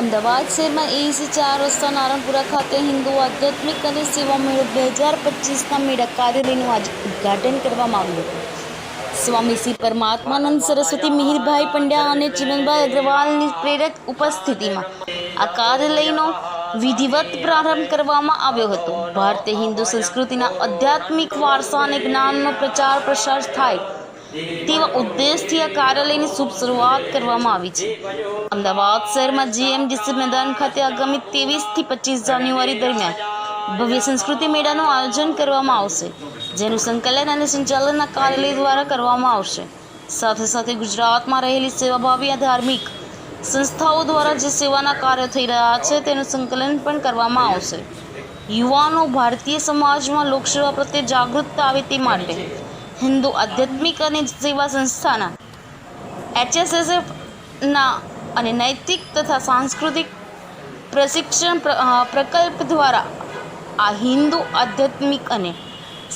અમદાવાદ શહેરમાં એસી ચાર રસ્તા નારણપુરા ખાતે હિન્દુ આધ્યાત્મિક અને સેવા મેળો બે હજાર પચીસના મેળા કાર્યાલયનું આજે ઉદ્ઘાટન કરવામાં આવ્યું હતું. સ્વામી શ્રી પરમાત્માનંદ સરસ્વતી મિહિરભાઈ પંડ્યા અને ચિમનભાઈ અગ્રવાલની પ્રેરક ઉપસ્થિતિમાં આ કાર્યાલયનો વિધિવત પ્રારંભ કરવામાં આવ્યો હતો. ભારતીય હિન્દુ સંસ્કૃતિના આધ્યાત્મિક વારસા અને જ્ઞાનનો પ્રચાર પ્રસાર થાય તેવા ઉદ્દેશથી આ કાર્યાલયની શુભ શરૂઆત કરવામાં આવી છે. અમદાવાદ શહેરમાં જીએમડીસી મેદાન ખાતે આગામી ત્રેવીસથી પચીસ જાન્યુઆરી દરમિયાન ભવ્ય સંસ્કૃતિ મેળાનું આયોજન કરવામાં આવશે, જેનું સંકલન અને સંચાલનના કાર્યાલય દ્વારા કરવામાં આવશે. સાથે સાથે ગુજરાતમાં રહેલી સેવાભાવી ધાર્મિક સંસ્થાઓ દ્વારા જે સેવાના કાર્યો થઈ રહ્યા છે, તેનું સંકલન પણ કરવામાં આવશે. યુવાનો ભારતીય સમાજમાં લોકસેવા પ્રત્યે જાગૃતતા આવે તે માટે હિન્દુ આધ્યાત્મિક અને સેવા સંસ્થાના એચએસએસએફના અને નૈતિક તથા સાંસ્કૃતિક પ્રશિક્ષણ પ્રકલ્પ દ્વારા આ હિન્દુ આધ્યાત્મિક અને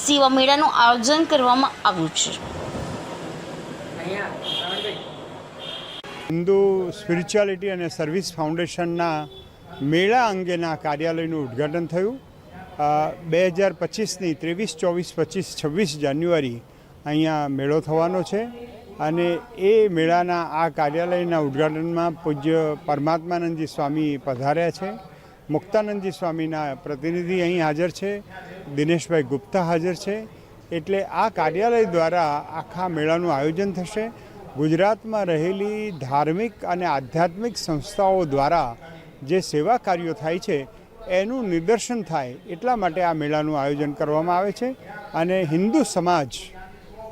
સેવા મેળાનું આયોજન કરવામાં આવ્યું છે. હિન્દુ સ્પિરિચ્યુઆલિટી અને સર્વિસ ફાઉન્ડેશનના મેળા અંગેના કાર્યાલયનું ઉદ્ઘાટન થયું. બે હજાર પચીસની ત્રેવીસ, ચોવીસ, પચીસ, છવ્વીસ જાન્યુઆરી અહીંયા મેળો થવાનો છે અને એ મેળાના આ કાર્યાલયના ઉદ્ઘાટનમાં પૂજ્ય પરમાત્માનંદજી સ્વામી પધાર્યા છે. મુક્તાનંદજી સ્વામીના પ્રતિનિધિ અહીં હાજર છે. દિનેશભાઈ ગુપ્તા હાજર છે. એટલે આ કાર્યાલય દ્વારા આખા મેળાનું આયોજન થશે. ગુજરાતમાં રહેલી ધાર્મિક અને આધ્યાત્મિક સંસ્થાઓ દ્વારા જે સેવા કાર્યો થાય છે, એનું નિદર્શન થાય એટલા માટે આ મેળાનું આયોજન કરવામાં આવે છે. અને હિન્દુ સમાજ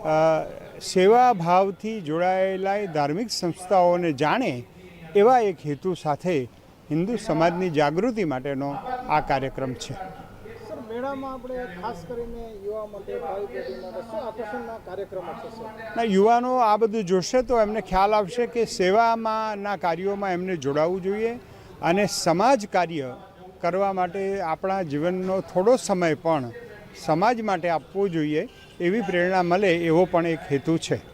સેવા ભાવથી જોડાયેલા ધાર્મિક સંસ્થાઓને જાણે એવા એક હેતુ સાથે હિન્દુ સમાજની જાગૃતિ માટેનો આ કાર્યક્રમ છે. ના યુવાનો આ બધું જોશે તો એમને ખ્યાલ આવશે કે સેવામાં ના કાર્યોમાં એમને જોડાવવું જોઈએ અને સમાજ કાર્ય કરવા માટે આપણા જીવનનો થોડો સમય પણ સમાજ માટે આપવો જોઈએ. એવી પ્રેરણા મળે એવો પણ એક હેતુ છે.